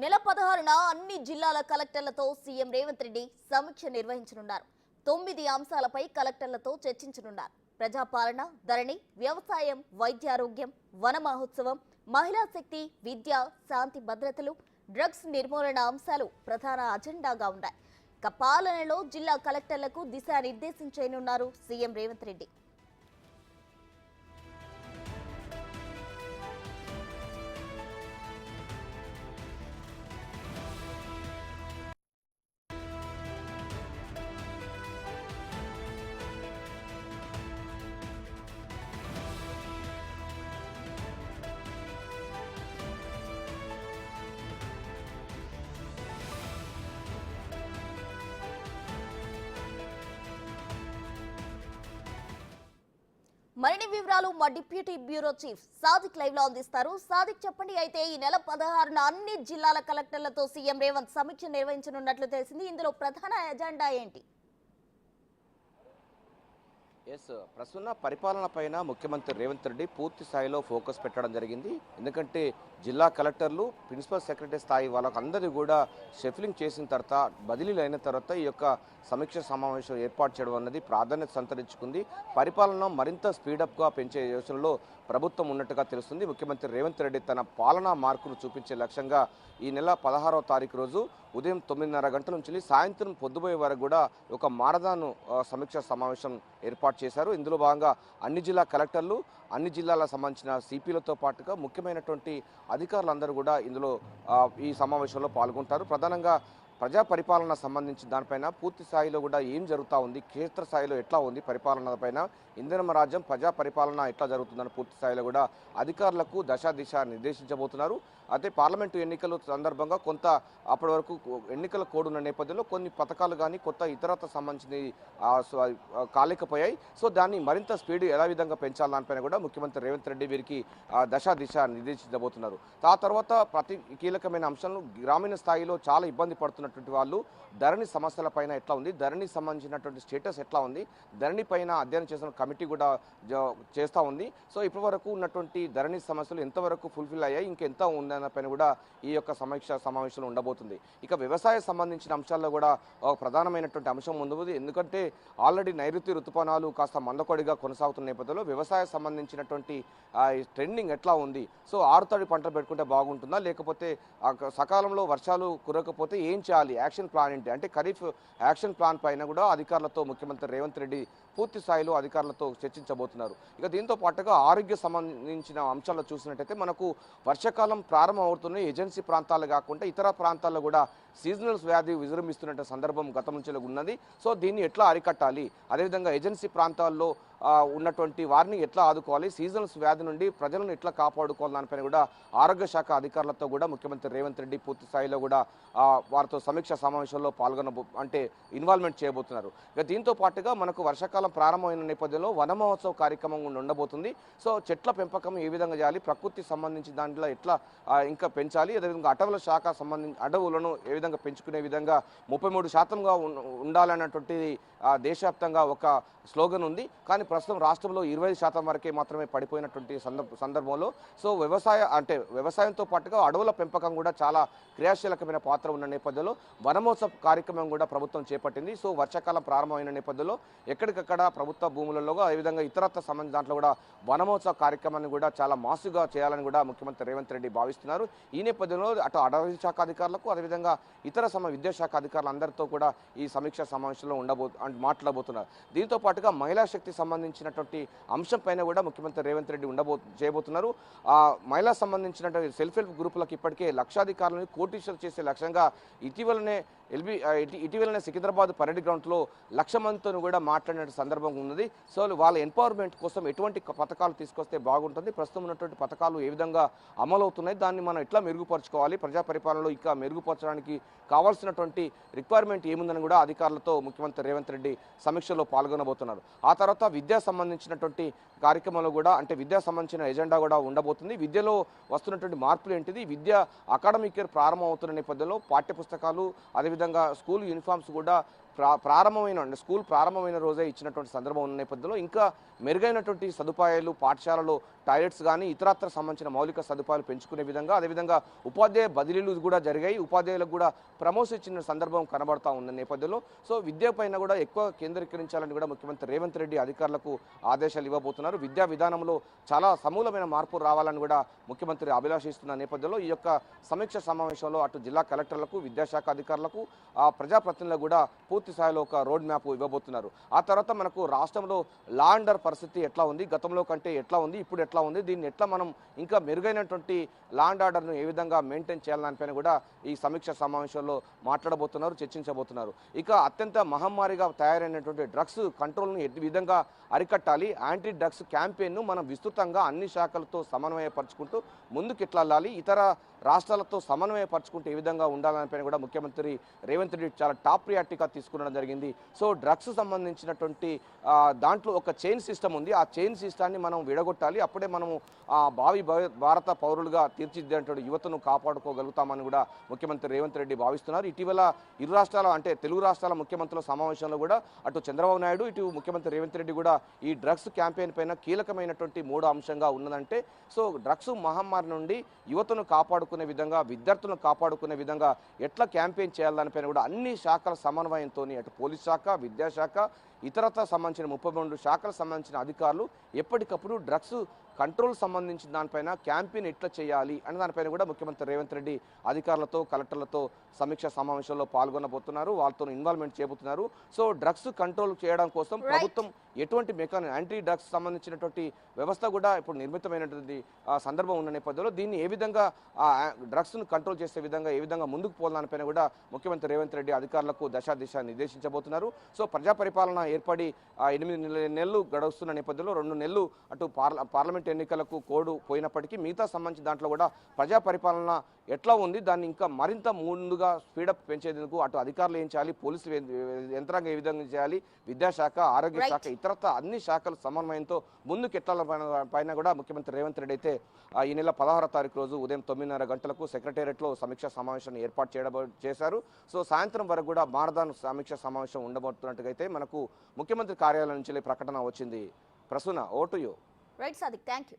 ఈ నెల పదహారున అన్ని జిల్లాల కలెక్టర్లతో సీఎం రేవంత్ రెడ్డి సమీక్ష నిర్వహించనున్నారు. తొమ్మిది అంశాలపై కలెక్టర్లతో చర్చించనున్నారు. ప్రజాపాలన ధరణి వ్యవసాయం వైద్యారోగ్యం వన మహోత్సవం మహిళా శక్తి విద్య శాంతి భద్రతలు డ్రగ్స్ నిర్మూలన అంశాలు ప్రధాన అజెండాగా ఉన్నాయి. ఇక పాలనలో జిల్లా కలెక్టర్లకు దిశానిర్దేశం చేయనున్నారు సీఎం రేవంత్ రెడ్డి. మరిన్ని వివరాలు మా డిప్యూటీ బ్యూరో చీఫ్ సాదిక్ లైవ్లో అందిస్తారు. సాదిక్ చెప్పండి అయితే ఈ నెల పదహారున అన్ని జిల్లాల కలెక్టర్లతో సీఎం రేవంత్ సమీక్ష నిర్వహించనున్నట్లు తెలిసింది. ఇందులో ప్రధాన ఎజెండా ఏంటి? ఎస్ ప్రస్తుత పరిపాలన పైన ముఖ్యమంత్రి రేవంత్ రెడ్డి పూర్తి స్థాయిలో ఫోకస్ పెట్టడం జరిగింది. ఎందుకంటే జిల్లా కలెక్టర్లు ప్రిన్సిపల్ సెక్రటరీ స్థాయి వాళ్ళకు అందరూ కూడా షెఫ్లింగ్ చేసిన తర్వాత బదిలీలు అయిన తర్వాత ఈ యొక్క సమీక్ష సమావేశం ఏర్పాటు చేయడం అన్నది ప్రాధాన్యత సంతరించుకుంది. పరిపాలన మరింత స్పీడప్గా పెంచే యోచనలో ప్రభుత్వం ఉన్నట్టుగా తెలుస్తుంది. ముఖ్యమంత్రి రేవంత్ రెడ్డి తన పాలనా మార్కును చూపించే లక్ష్యంగా ఈ నెల పదహారవ తారీఖు రోజు ఉదయం తొమ్మిదిన్నర గంటల నుంచి సాయంత్రం పొద్దుపోయే వరకు కూడా ఒక మారదాను సమీక్ష సమావేశం ఏర్పాటు చేశారు. ఇందులో భాగంగా అన్ని జిల్లా కలెక్టర్లు అన్ని జిల్లాలకు సంబంధించిన సిపిలతో పాటుగా ముఖ్యమైనటువంటి అధికారులందరూ కూడా ఇందులో ఈ సమావేశంలో పాల్గొంటారు. ప్రధానంగా ప్రజా పరిపాలన సంబంధించి దానిపైన పూర్తి స్థాయిలో కూడా ఏం జరుగుతూ ఉంది? క్షేత్ర స్థాయిలో ఎట్లా ఉంది పరిపాలన పైన? ఇంధన రాజ్యం ప్రజా పరిపాలన ఎట్లా జరుగుతుందని పూర్తి స్థాయిలో కూడా అధికారులకు దశ దిశ నిర్దేశించబోతున్నారు. అయితే పార్లమెంటు ఎన్నికల సందర్భంగా కొంత అప్పటి వరకు ఎన్నికల కోడ్ ఉన్న నేపథ్యంలో కొన్ని పథకాలు కానీ కొత్త ఇతరత సంబంధించినవి సో, కాలేకపోయాయి. సో దాన్ని మరింత స్పీడ్ ఎలా విధంగా పెంచాలి దానిపైన కూడా ముఖ్యమంత్రి రేవంత్ రెడ్డి వీరికి దశ దిశ నిర్దేశించబోతున్నారు. ఆ తర్వాత ప్రతి కీలకమైన అంశాలను గ్రామీణ స్థాయిలో చాలా ఇబ్బంది పడుతున్నటువంటి వాళ్ళు ధరణి సమస్యలపైన ఎట్లా ఉంది ధరణి సంబంధించినటువంటి స్టేటస్ ఎట్లా ఉంది ధరణి పైన అధ్యయనం చేసిన కమిటీ కూడా చేస్తూ ఉంది. సో ఇప్పటి వరకు ఉన్నటువంటి ధరణి సమస్యలు ఎంతవరకు ఫుల్ఫిల్ అయ్యాయి ఇంకెంత ఉందన్న పైన కూడా ఈ యొక్క సమీక్ష సమావేశంలో ఉండబోతుంది. ఇక వ్యవసాయ సంబంధించిన అంశాల్లో కూడా ఒక ప్రధానమైనటువంటి అంశం ఉంది. ఎందుకంటే ఆల్రెడీ నైరుతి ఋతుపవనాలు కాస్త మందకొడిగా కొనసాగుతున్న నేపథ్యంలో వ్యవసాయ సంబంధించినటువంటి ట్రెండింగ్ ఎట్లా ఉంది సో ఆరుతడి పంటలు పెట్టుకుంటే బాగుంటుందా లేకపోతే సకాలంలో వర్షాలు కురకపోతే ఏం చేయాలి? యాక్షన్ ప్లాన్ ఏంటి? అంటే ఖరీఫ్ యాక్షన్ ప్లాన్ పైన కూడా అధికారులతో ముఖ్యమంత్రి రేవంత్ రెడ్డి పూర్తి స్థాయిలో అధికారులతో చర్చించబోతున్నారు. ఇక దీంతో పాటుగా ఆరోగ్య సంబంధించిన అంశాల్లో చూసినట్టయితే మనకు వర్షాకాలం ప్రారంభం అవుతున్న ఏజెన్సీ ప్రాంతాలు కాకుండా ఇతర ప్రాంతాల్లో కూడా సీజనల్స్ వ్యాధి విజృంభిస్తున్న సందర్భం గతం నుంచి ఉన్నది. సో దీన్ని ఎట్లా అరికట్టాలి? అదేవిధంగా ఏజెన్సీ ప్రాంతాల్లో ఉన్నటువంటి వారిని ఎట్లా ఆదుకోవాలి? సీజనల్స్ వ్యాధి నుండి ప్రజలను ఎట్లా కాపాడుకోవాలి? దానిపైన కూడా ఆరోగ్య శాఖ అధికారులతో కూడా ముఖ్యమంత్రి రేవంత్ రెడ్డి పూర్తి స్థాయిలో కూడా వారితో సమీక్ష సమావేశంలో పాల్గొన అంటే ఇన్వాల్వ్మెంట్ చేయబోతున్నారు. ఇక దీంతో పాటుగా మనకు వర్షాకాలం ప్రారంభమైన నేపథ్యంలో వన మహోత్సవ కార్యక్రమం కూడా ఉండబోతుంది. సో చెట్ల పెంపకం ఏ విధంగా చేయాలి? ప్రకృతి సంబంధించి దాంట్లో ఎట్లా ఇంకా పెంచాలి? అదేవిధంగా అటవుల శాఖ సంబంధించి అడవులను ఏ విధంగా పెంచుకునే విధంగా ముప్పై మూడు శాతంగా ఉండాలన్నటువంటిది దేశవ్యాప్తంగా ఒక స్లోగన్ ఉంది. కానీ ప్రస్తుతం రాష్ట్రంలో ఇరవై శాతం వరకే మాత్రమే పడిపోయినటువంటి సందర్భంలో. సో వ్యవసాయ అంటే వ్యవసాయంతో పాటుగా అడవుల పెంపకం కూడా చాలా క్రియాశీలకమైన పాత్ర ఉన్న నేపథ్యంలో వనమోత్సవ కార్యక్రమం కూడా ప్రభుత్వం చేపట్టింది. సో వర్షాకాలం ప్రారంభమైన నేపథ్యంలో ఎక్కడికక్కడ ప్రభుత్వ భూములలో అదేవిధంగా ఇతరత్వ సంబంధించిన దాంట్లో కూడా వనమోత్సవ కార్యక్రమాన్ని కూడా చాలా మాసుగా చేయాలని కూడా ముఖ్యమంత్రి రేవంత్ రెడ్డి భావిస్తున్నారు. ఈ నేపథ్యంలో అటు అటవీ శాఖ అధికారులకు అదేవిధంగా ఇతర సమ విద్యాశాఖ అధికారులందరితో కూడా ఈ సమీక్ష సమావేశంలో ఉండబో మాట్లాడబోతున్నారు. దీంతో పాటుగా మహిళా శక్తి సంబంధించినటువంటి అంశం పైన కూడా ముఖ్యమంత్రి రేవంత్ రెడ్డి ఉండబో చేయబోతున్నారు. ఆ మహిళా సంబంధించినటువంటి సెల్ఫ్ హెల్ప్ గ్రూపులకు ఇప్పటికే లక్షాధికారులను కోటీశ్వరు చేసే లక్ష్యంగా ఇటీవలనే ఎల్బీ ఇటీవలనే సికింద్రాబాద్ పరేడ్ గ్రౌండ్లో లక్ష మందితో కూడా మాట్లాడిన సందర్భం ఉన్నది. సో వాళ్ళ ఎంపవర్మెంట్ కోసం ఎటువంటి పథకాలు తీసుకొస్తే బాగుంటుంది? ప్రస్తుతం ఉన్నటువంటి పథకాలు ఏ విధంగా అమలవుతున్నాయి? దాన్ని మనం ఎట్లా మెరుగుపరచుకోవాలి? ప్రజా పరిపాలనలో ఇంకా మెరుగుపరచడానికి కావాల్సినటువంటి రిక్వైర్మెంట్ ఏముందని కూడా అధికారులతో ముఖ్యమంత్రి రేవంత్ రెడ్డి సమీక్షలో పాల్గొనబోతున్నారు. ఆ తర్వాత విద్యా సంబంధించినటువంటి కార్యక్రమంలో కూడా అంటే విద్యా సంబంధించిన ఎజెండా కూడా ఉండబోతుంది. విద్యలో వస్తున్నటువంటి మార్పులు ఏంటిది? విద్య అకాడమిక్ ఇయర్ ప్రారంభం అవుతున్న నేపథ్యంలో పాఠ్య పుస్తకాలు అదేవిధంగా స్కూల్ యూనిఫామ్స్ కూడా ప్రా ప్రారంభమైన అంటే స్కూల్ ప్రారంభమైన రోజే ఇచ్చినటువంటి సందర్భం ఉన్న నేపథ్యంలో ఇంకా మెరుగైనటువంటి సదుపాయాలు పాఠశాలలో టాయిలెట్స్ కానీ ఇతరత్ర సంబంధించిన మౌలిక సదుపాయాలు పెంచుకునే విధంగా అదేవిధంగా ఉపాధ్యాయ బదిలీలు కూడా జరిగాయి. ఉపాధ్యాయులకు కూడా ప్రమోషన్ ఇచ్చిన సందర్భం కనబడతా ఉన్న నేపథ్యంలో సో విద్య పైన కూడా ఎక్కువ కేంద్రీకరించాలని కూడా ముఖ్యమంత్రి రేవంత్ రెడ్డి అధికారులకు ఆదేశాలు ఇవ్వబోతున్నారు. విద్యా విధానంలో చాలా సమూలమైన మార్పు రావాలని కూడా ముఖ్యమంత్రి అభిలాషిస్తున్న నేపథ్యంలో ఈ యొక్క సమీక్ష సమావేశంలో అటు జిల్లా కలెక్టర్లకు విద్యాశాఖ అధికారులకు ఆ ప్రజాప్రతినిధులకు కూడా పూర్తి స్థాయిలో ఒక రోడ్ మ్యాప్ ఇవ్వబోతున్నారు. ఆ తర్వాత మనకు రాష్ట్రంలో లాండర్ పరిస్థితి ఎట్లా ఉంది? గతంలో కంటే ఎట్లా ఉంది? ఇప్పుడు ఎట్లా ఉంది? దీన్ని ఎట్లా మనం ఇంకా మెరుగైనటువంటి లాండ్ ఆర్డర్ను ఏ విధంగా మెయింటైన్ చేయాలనిపైన కూడా ఈ సమీక్ష సమావేశంలో మాట్లాడబోతున్నారు చర్చించబోతున్నారు. ఇక అత్యంత మహమ్మారిగా తయారైనటువంటి డ్రగ్స్ కంట్రోల్ను ఎట్టి విధంగా అరికట్టాలి? యాంటీ డ్రగ్స్ క్యాంపెయిన్ను మనం విస్తృతంగా అన్ని శాఖలతో సమన్వయపరుచుకుంటూ ముందుకు ఎట్లా వెళ్ళాలి. ఇతర రాష్ట్రాలతో సమన్వయపరచుకుంటే ఏ విధంగా ఉండాలనిపైన కూడా ముఖ్యమంత్రి రేవంత్ రెడ్డి చాలా టాప్ ప్రియారిటీగా తీసుకురావడం జరిగింది. సో డ్రగ్స్ సంబంధించినటువంటి దాంట్లో ఒక చైన్ సిస్టమ్ ఉంది. ఆ చైన్ సిస్టాన్ని మనం విడగొట్టాలి. అప్పుడే మనము భావి భారత పౌరులుగా తీర్చిదిద్దేటువంటి యువతను కాపాడుకోగలుగుతామని కూడా ముఖ్యమంత్రి రేవంత్ రెడ్డి భావిస్తున్నారు. ఇటీవల ఇరు రాష్ట్రాల అంటే తెలుగు రాష్ట్రాల ముఖ్యమంత్రుల సమావేశంలో కూడా అటు చంద్రబాబు నాయుడు ఇటు ముఖ్యమంత్రి రేవంత్ రెడ్డి కూడా ఈ డ్రగ్స్ క్యాంపెయిన్ పైన కీలకమైనటువంటి మూడో అంశంగా ఉన్నదంటే సో డ్రగ్స్ మహమ్మారి నుండి యువతను కాపాడుకునే విధంగా విద్యార్థులను కాపాడుకునే విధంగా ఎట్లా క్యాంపెయిన్ చేయాలనిపైన కూడా అన్ని శాఖల సమన్వయంతో అటు పోలీస్ శాఖ విద్యాశాఖ ఇతరత్ర సంబంధించిన ముప్పై రెండు శాఖలకు సంబంధించిన అధికారులు ఎప్పటికప్పుడు డ్రగ్స్ కంట్రోల్ సంబంధించిన దానిపైన క్యాంపెయిన్ ఎట్లా చేయాలి అనే దానిపైన కూడా ముఖ్యమంత్రి రేవంత్ రెడ్డి అధికారులతో కలెక్టర్లతో సమీక్ష సమావేశంలో పాల్గొనబోతున్నారు. వాళ్ళతో ఇన్వాల్వ్మెంట్ చేయబోతున్నారు. సో డ్రగ్స్ కంట్రోల్ చేయడం కోసం. ప్రభుత్వం ఎటువంటి మెకాని యాంటీ డ్రగ్స్ సంబంధించినటువంటి వ్యవస్థ కూడా ఇప్పుడు నిర్మితమైనటువంటి సందర్భం ఉన్న నేపథ్యంలో దీన్ని ఏ విధంగా ఆ డ్రగ్స్ను కంట్రోల్ చేసే విధంగా ఏ విధంగా ముందుకు పోవాలనిపైన కూడా ముఖ్యమంత్రి రేవంత్ రెడ్డి అధికారులకు దశా దిశ నిర్దేశించబోతున్నారు. సో ప్రజా పరిపాలన ఏర్పడి ఎనిమిది నెల- నెలలు గడుస్తున్న నేపథ్యంలో రెండు నెలలు అటు పార్ల పార్లమెంట్ ఎన్నికలకు కోడ్ పోయినప్పటికీ మిగతా సంబంధించిన దాంట్లో కూడా ప్రజా పరిపాలన ఎట్లా ఉంది దాన్ని ఇంకా మరింత ముందుగా స్పీడప్ పెంచేందుకు అటు అధికారులు ఏం చేయాలి పోలీసు యంత్రాంగం ఏ విధంగా చేయాలి విద్యాశాఖ ఆరోగ్య. శాఖ ఇతరత్ర అన్ని శాఖల సమన్వయంతో ముందుకు ఎట్లా పైన- పైన కూడా ముఖ్యమంత్రి రేవంత్ రెడ్డి అయితే ఆ, ఈ నెల పదహారో తారీఖు రోజు ఉదయం తొమ్మిదిన్నర గంటలకు సెక్రటేరియట్లో సమీక్షా సమావేశాన్ని ఏర్పాటు చేయడం చేశారు. సో సాయంత్రం వరకు కూడా మారదాన్ సమీక్ష సమావేశం ఉండబోతున్నట్టుగా అయితే మనకు ముఖ్యమంత్రి కార్యాలయం నుంచి ప్రకటన వచ్చింది. Prasuna vote you. Right Sadiq thank you